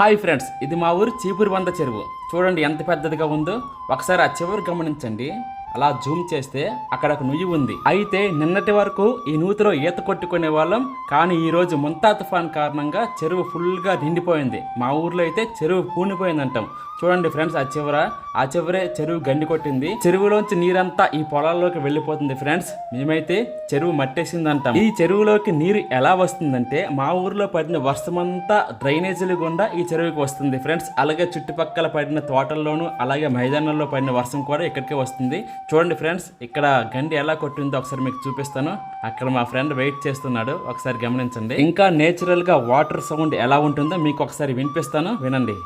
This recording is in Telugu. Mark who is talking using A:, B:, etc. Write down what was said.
A: హాయ్ ఫ్రెండ్స్ ఇది మా ఊరు చీపురు వంద చెరువు. చూడండి ఎంత పెద్దదిగా ఉందో. ఒకసారి ఆ చివరు గమనించండి. అలా జూమ్ చేస్తే అక్కడ ఒక నుయ్యి ఉంది. అయితే నిన్నటి వరకు ఈ నూతిలో ఈత కొట్టుకునే వాళ్ళం కానీ ఈ రోజు ముంతా తుఫాన్ కారణంగా చెరువు ఫుల్గా నిండిపోయింది. మా ఊర్లో అయితే చెరువు పూనిపోయింది అంటాం చూడండి ఫ్రెండ్స్ ఆ చివర ఆ చివరే చెరువు గండి కొట్టింది. చెరువులోంచి నీరంతా ఈ పొలాల్లోకి వెళ్ళిపోతుంది ఫ్రెండ్స్. మేమైతే చెరువు మట్టేసింది అంటాం ఈ చెరువులోకి నీరు ఎలా వస్తుందంటే మా ఊర్లో పడిన వర్షమంతా డ్రైనేజీలు గుండా ఈ చెరువుకి వస్తుంది ఫ్రెండ్స్. అలాగే చుట్టుపక్కల పడిన తోటల్లోనూ అలాగే మైదానంలో పడిన వర్షం కూడా ఇక్కడికే వస్తుంది. చూడండి ఫ్రెండ్స్ ఇక్కడ గండి ఎలా కొట్టిందో ఒకసారి మీకు చూపిస్తాను. అక్కడ మా ఫ్రెండ్ వెయిట్ చేస్తున్నాడు ఒకసారి గమనించండి. ఇంకా నేచురల్గా వాటర్ సౌండ్ ఎలా ఉంటుందో మీకు ఒకసారి వినిపిస్తాను వినండి.